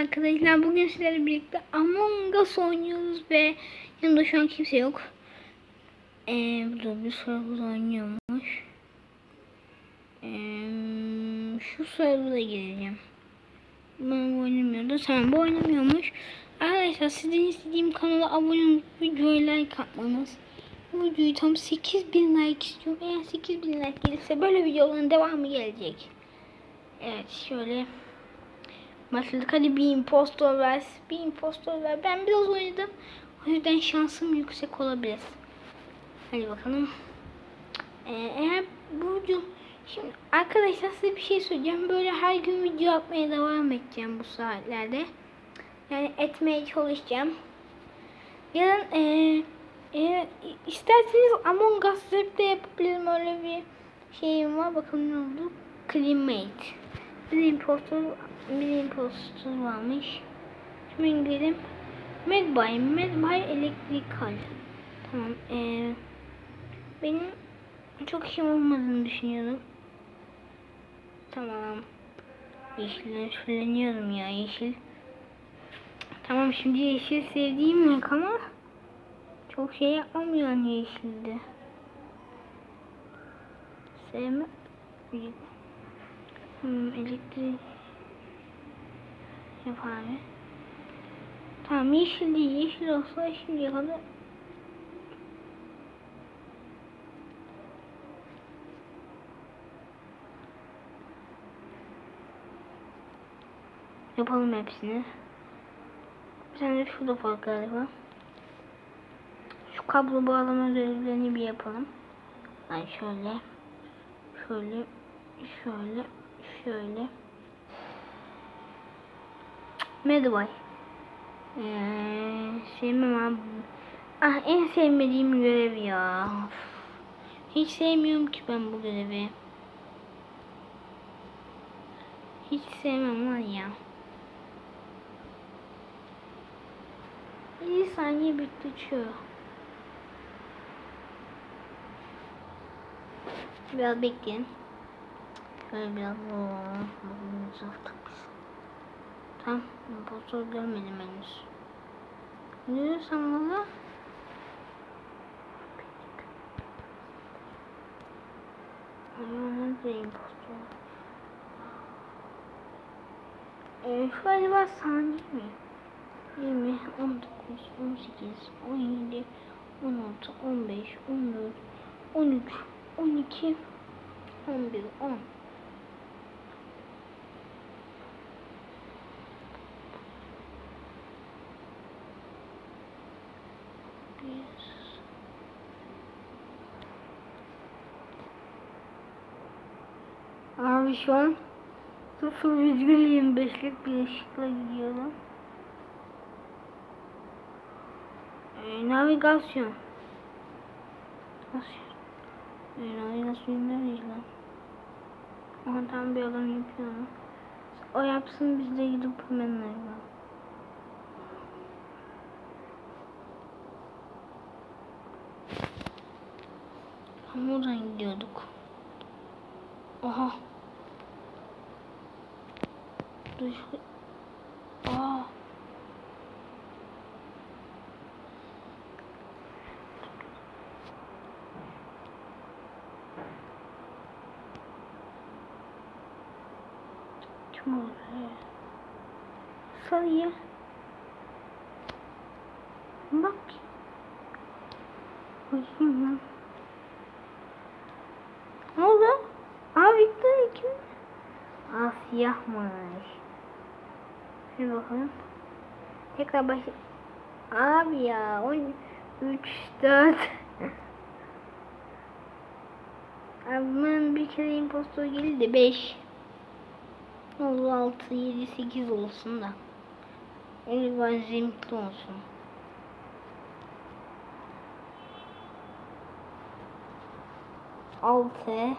arkadaşlar. Bugün sizlerle birlikte Among Us oynuyoruz ve yanımda şu an kimse yok. Ee, burada bir server oynuyormuş. Ee, şu server'a gireceğim. Ben bu oynamıyordu. Sen bu oynamıyormuş. Arkadaşlar sizden istediğim kanala abone olup videoya like atmanız. Bu videoyu tam 8000 like istiyorum. Eğer 8000 like gelirse böyle videoların devamı gelecek. Evet şöyle başladık. Hadi bir impostor ver. Bir impostor ver. Ben biraz oynadım. O yüzden şansım yüksek olabilir. Hadi bakalım. Ee, eğer bu video... Şimdi arkadaşlar size bir şey söyleyeceğim. Böyle her gün video atmaya devam edeceğim bu saatlerde. Yani etmeye çalışacağım. Yarın ee, eğer isterseniz Among Us de yapabilirim. Öyle bir şeyim var. Bakalım ne oldu. Cleanmate. Bir impostor, bir impostor varmış. Şimdi gidelim. Medbay, Medbay elektrikal. Tamam. Ee, benim çok işim olmadığını düşünüyorum. Tamam. Yeşille şüpheleniyorum ya yeşil. Tamam şimdi yeşil sevdiğim yok ama çok şey yapmam yani yeşilde. Sevmem. Hmm, elektrik yap abi. Tamam yeşil değil. Yeşil olsa şimdiye kadar Yapalım hepsini. Bir tane şurada var galiba. Şu kablo bağlama görevlerini bir yapalım. Yani şöyle. Şöyle. Şöyle. Şöyle. Medway. Ee, sevmem abi. Ah en sevmediğim görev ya. Hiç sevmiyorum ki ben bu görevi. Hiç sevmem var ya. 50 saniye bitti uçuyor. Biraz bekleyin. Şöyle biraz bugün uzattık biz. Tam impostor görmedim henüz. Ne diyorsan bana? Nerede impostor? Ee, şu acaba saniye mi? 20, 19, 18, 17, 16, 15, 14, 13, 12, 11, 10. Abi şu an 0,25'lik bir ışıkla gidiyorum. Ee, navigasyon. Nasıl? Ee, navigasyon nereyiz lan? Tam bir adam yapıyor. O yapsın biz de gidip hemen navigasyon. Ama oradan gidiyorduk. Oha. Dur. Aa. Kim oldu? Sarıya. Bak. Bakayım lan. Ne oldu? Aa Victor kim? Aa siyahmış. Bir bakalım. Tekrar baş... Abi ya 13 4 Abimden bir kere impostor geldi 5 oldu 6 7 8 olsun da. Öyle vaziyetli olsun. Altı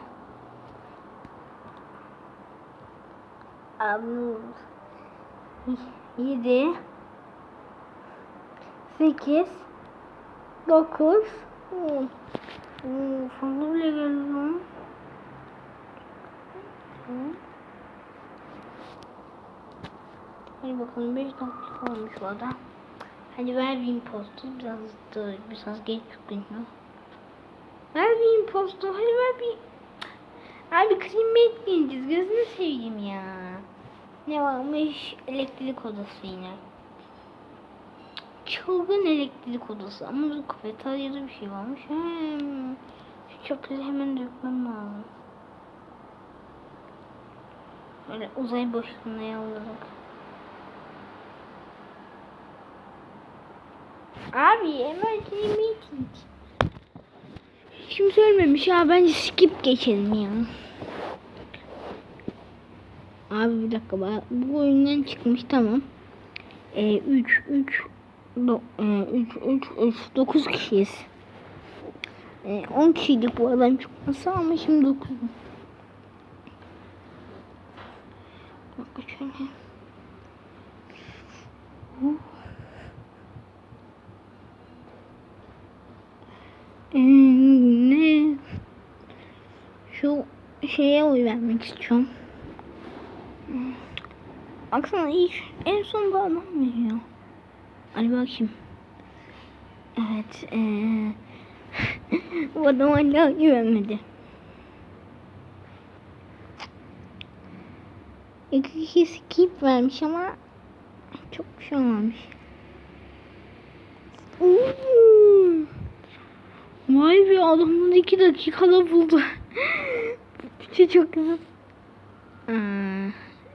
Abi yedi sekiz dokuz on Oo, fazla bile geldi lan. Hadi bakalım 5 dakika olmuş bu arada. Hadi ver bir impostu. Biraz da biraz geç çıkıyor. Ver bir impostu. Hadi ver bir. Abi kıymet diyeceğiz. Gözünü seveyim ya. Ne varmış? Elektrik odası yine. Çılgın elektrik odası. Ama bu kafeteryada bir şey varmış. Hmm. Şu çöpleri hemen dökmem lazım. Böyle uzay boşluğuna yolladık. Abi emergency meeting. Kimse ölmemiş ya bence skip geçelim ya. Abi bir dakika bak bu oyundan çıkmış tamam. Ee, 3 3 3 3 3 9 kişiyiz. Ee, 10 kişiydik bu adam çıkması ama şimdi 9. Bak şöyle. Ee, ne? Şu şeye oy vermek istiyorum. Baksana ilk en son veriyor. Hadi bakayım. Evet. Ee, bu adam hala güvenmedi. İki kişi skip vermiş ama çok bir şey olmamış. Oo. Vay be adamın iki dakikada buldu. Çok güzel. Aa,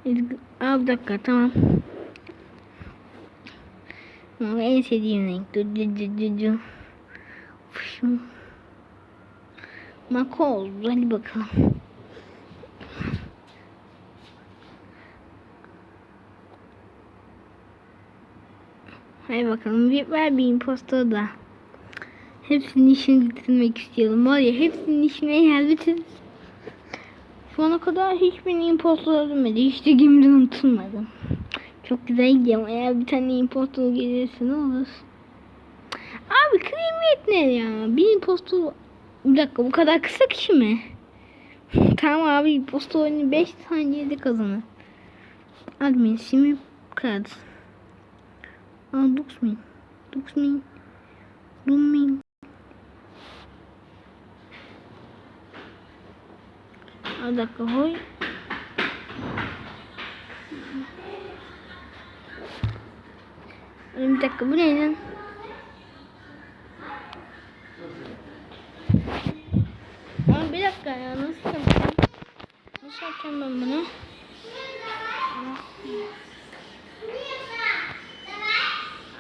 Aa, bir dakika tamam. Ama en sevdiğim renk. Dur dur dur dur. Fışım. Mako oldu. Hadi bakalım. Hadi bakalım. Bir, ver bir impostor da. Hepsinin işini bitirmek istiyorum. Var ya hepsinin işine yer bitir. Şu ana kadar hiçbir impostor ölmedi. Hiç de gemiden unutulmadım. Çok güzel gidiyor ama eğer bir tane impostor gelirse ne olur? Abi kremiyet ne ya? Bir impostor... Bir dakika bu kadar kısa kişi mi? tamam abi impostor oyunu 5 saniyede kazanır. Admin sim card. Aa Duxmin. Duxmin. Duxmin. Bir dakika hoy. Bir dakika bu ne lan? Ama bir dakika ya nasıl yapacağım? Nasıl yapacağım ben bunu?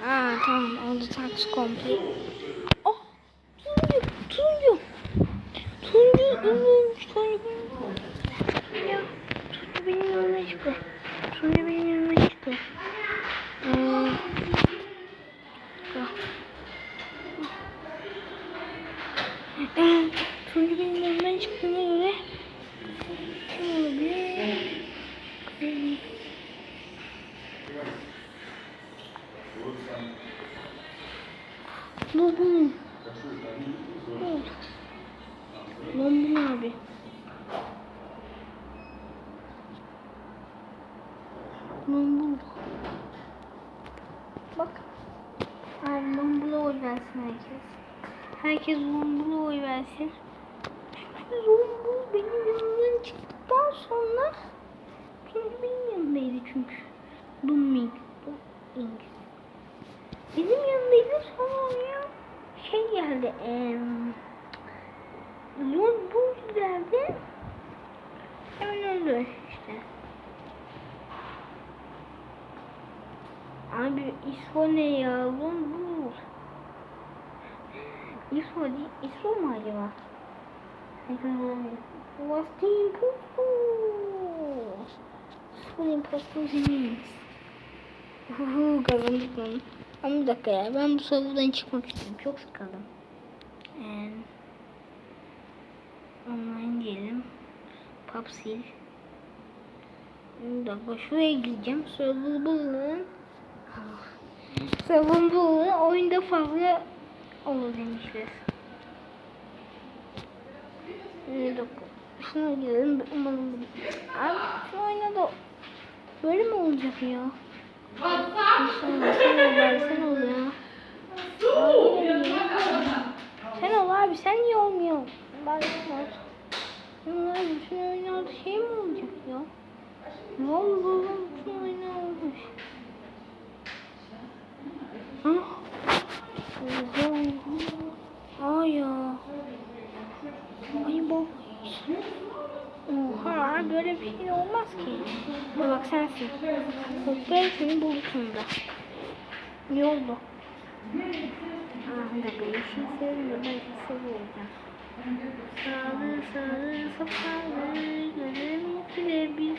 Aa tamam oldu tax complete. Oh turuncu turuncu. Turuncu ölmüş turuncu. Ya turuncu benim önüme çıktı. Turuncu benim önüme çıktı. Ee, ee, turuncu benim önümden çıktığına göre kim olabilir? Hmm. Bu bu. Bu. Lan bu ne abi? Lan bu. Bak. Abi Lombula oy versin herkes. Herkes Lombula oy versin. Lombul benim yanımdan çıktıktan sonra çünkü benim yanımdaydı çünkü. Dumming. Dumming. Benim yanımdaydı sonra oraya şey geldi. Eee Lombul geldi. Hemen öldü işte. Abi İsvo ne ya? Lombul. İsvo değil. İsvo mu acaba? Was the impostor? Full impostor zemin. Uhu kazandık lan. Ama bir dakika ya ben bu serverdan çıkmak istiyorum. Çok sıkıldım. And online diyelim. Popsil. Bir dakika şuraya gideceğim. Server bulun. Server bulun. Oyunda fazla olur demişler. Bir dakika. Şuna gidelim. Umarım bu. Abi şu oyunda da böyle mi olacak ya? Sen ol, bari, sen ol ya. Abi, Sen ol abi, sen niye olmuyorsun? Bari sen ol. Bunlar bütün oyunlarda şey mi olacak ya? Ne oldu oğlum? Bütün oyunlar olmuş. Ha? Oha. Ay ya. Ay baba. Oha böyle bir şey olmaz ki. Dur bak sensin. Toplayayım seni buldu sonunda. Ne oldu? Bir dakika yeşil seviyor ben seviyorum. Sağlı sağlı sapalı görüm bile biz.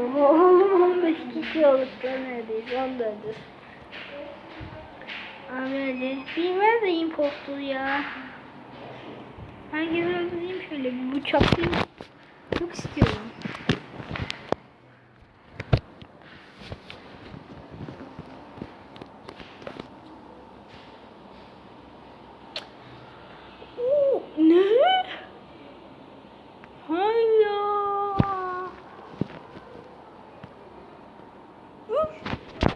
Oha oğlum 15 kişi olduk neredeyse 14'üz. Abi. Bilmez de impostor ya. Herkes öldüreyim şöyle bir bıçaklayayım. Çok istiyorum. Oo, ne? Hayır.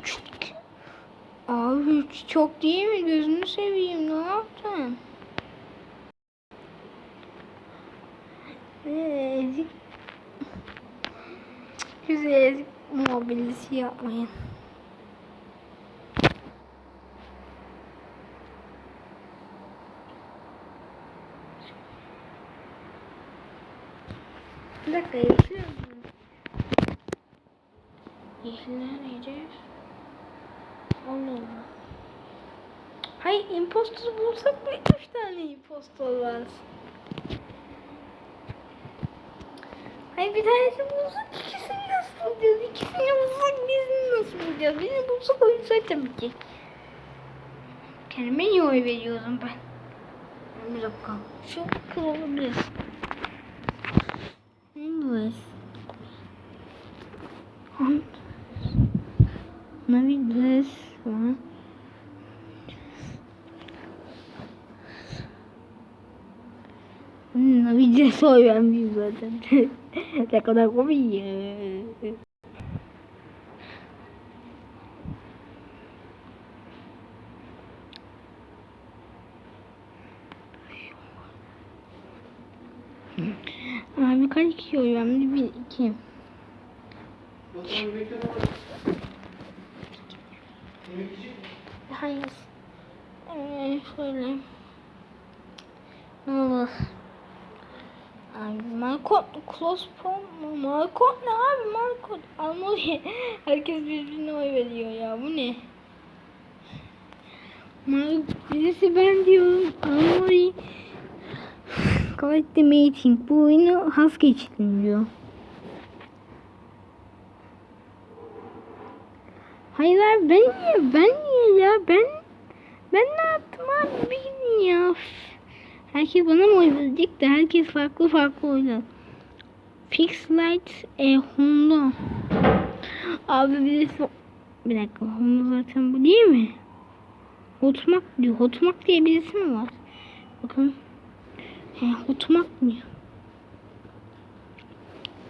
Üç. Abi üç çok değil mi? Gözünü seveyim. Ne yaptın? Ezik. Güzel ezik muhabbelisi yapmayın. Bir dakika yeşil yazıyor. Yeşiller neydi? Allah Allah. Hayır impostor bulsak bir üç tane impostor var. Hayır bir tanesi bulsak ikisini nasıl bulacağız? İkisini bulsak birini nasıl bulacağız? Birini bulsak oyun zaten bitecek. Kendime niye oy veriyorum ben? Bir dakika. Şu kıl Bir soy vermeyeyim zaten. ne kadar komik ya. Abi kaç kişi vermedi? Bir, iki. Hayır. Ee, şöyle. Ne olur. Abi? Marco Close Prom Marco ne abi? Marco Almoli herkes birbirine oy veriyor ya. Bu ne? Mar birisi ben diyorum. Almoli Collect the meeting. Bu oyunu has geçtim diyor. Hayır ben niye ben niye ya? Ben ben ne yaptım abi? Bir ya Herkes bana mı oy verecek de herkes farklı farklı oylar. Fix Light e, Honda. Abi birisi... Bir dakika Honda zaten bu değil mi? Hotmak diyor. Hotmak diye birisi mi var? Bakın. He, Hotmak diyor.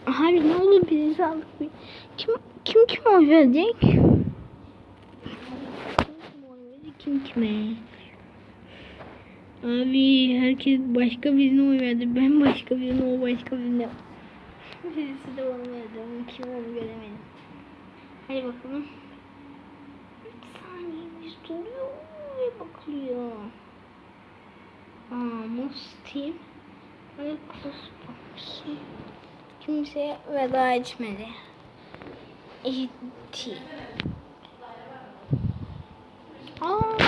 Abi ne olur birisi aldık. Bir. Kim? Kim kim oy verecek? Kim kime? Abi herkes başka birine oy verdi. Ben başka birine, o başka birine. Birisi de bana verdi. Ama kim onu göremedim. Hadi bakalım. Bir saniye biz duruyor ve bakılıyor. Aa, Mustim. Ve Kuspa. Kimseye veda etmedi. Etti. Aa,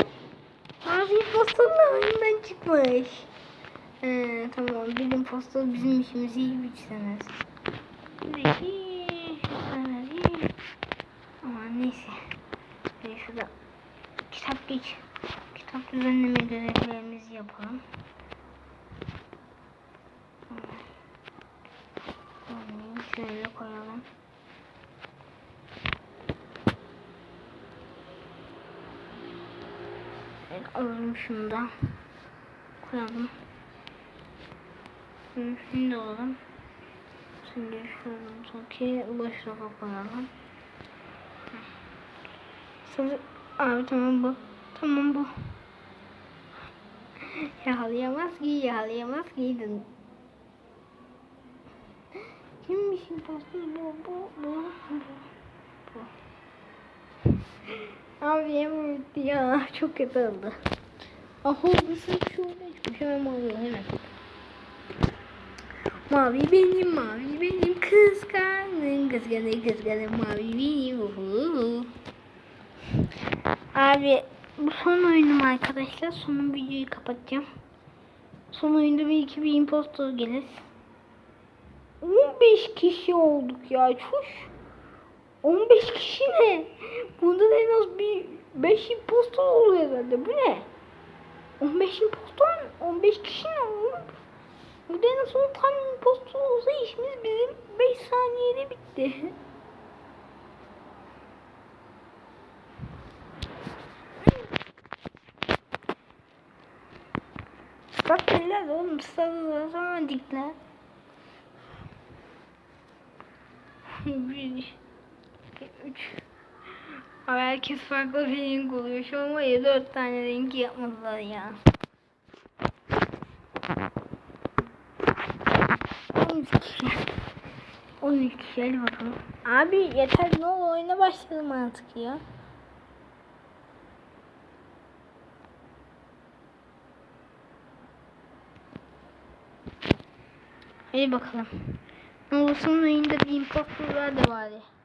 İmpostorlar oyundan çıkmış. Ee, tamam bir impostor bizim işimizi iyi bitiremez. Ama neyse. Böyle şurada kitap geç. Kitap düzenleme görevlerimizi yapalım. Şöyle koyalım. Evet, alalım şunu da. Koyalım. Şunu, şunu da alalım. Şimdi şuradaki boşluğa koyalım. Sonra abi tamam bu. Tamam bu. Yakalayamaz ki yakalayamaz ki. Kimmiş impostor bu bu bu bu. bu. Abi etti ya çok kötü oldu. Bu sırf şurada hiçbir şey olmuyor hemen. Mavi benim, mavi benim kıskandım, kıskandım, kıskandım, mavi benim. Uhu. Abi bu son oyunum arkadaşlar. Son videoyu kapatacağım. Son oyunda belki bir impostor gelir. 15 kişi olduk ya. Çuş. 15 kişi ne? Bunda da en az bir 5 impostor oluyor herhalde. Bu ne? 15 impostor 15 kişi ne oğlum? Burada en az 10 tane impostor olsa işimiz bizim 5 saniyede bitti. Bak eller oğlum sarılar sonra dikler. Bir. Abi herkes farklı bir renk oluyor. Şu an var ya dört tane renk yapmadılar ya. 13 kişi. 13 kişi bakalım. Abi yeter ne olur oyuna başlayalım artık ya. Hadi bakalım. Ne olursun oyunda bir impostorlar da var ya.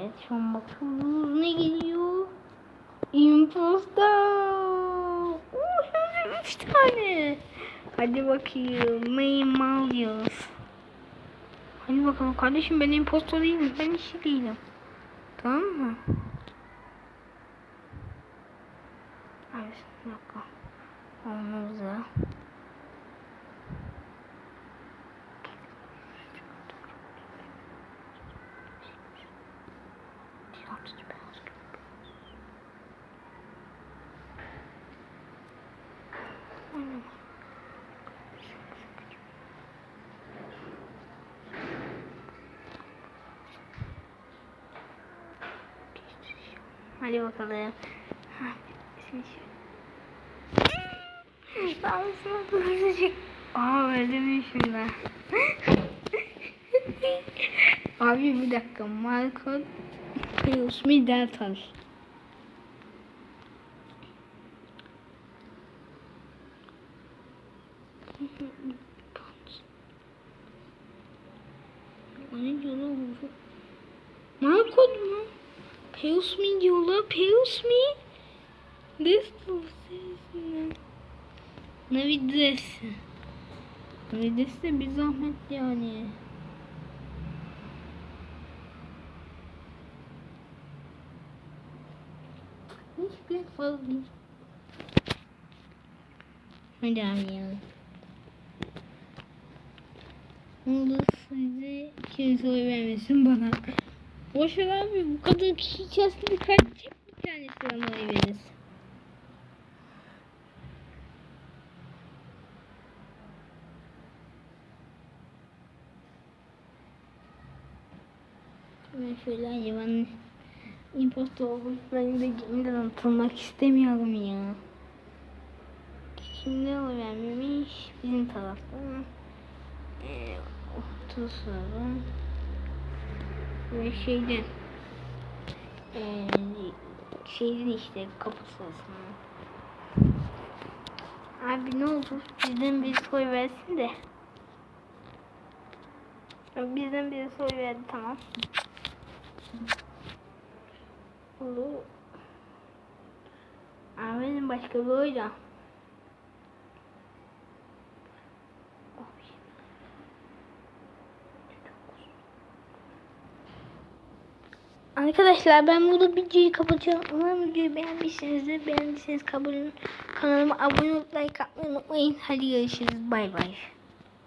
Evet şu an bakıyoruz ne geliyor. Impostor. Oo, üç tane. Hadi bakayım. Mayım alıyoruz. Hadi bakalım kardeşim ben impostor değilim. Ben işi değilim. Tamam mı? Evet bir dakika. Olmaz ya. Hadi bakalım. Şimdi şu- Ben sana hızlıcık. Aa öldürmüşüm ben. Abi bir dakika. Marco Pius mi Deltas? Ne diyor lan bu? Marco mu? Pius mi diyorlar? Pius mi? Destos sesine. Navidesi. Navidesi de bir zahmet yani. Hiç bir fazla değil. Hadi. Ne olur sizi kimse oy vermesin bana. Boş ver abi bu kadar kişi içerisinde kaç bir tanesi bana oy verir. Ben şöyle hayvan impostor olmuş. Ben de gemiden atılmak istemiyorum ya. Şimdi o vermemiş bizim taraftan. Ee, 30 sonra ve şeyden ee, şeyden işte kapı sırasında. Abi ne olur bizden bir soy versin de. Bizden bir soy verdi tamam. Olur. Ama benim başka bir oyda. Arkadaşlar ben burada videoyu kapatıyorum. Umarım videoyu beğenmişsinizdir. Beğendiyseniz kanalıma abone olup like atmayı unutmayın. Hadi görüşürüz. Bay bay.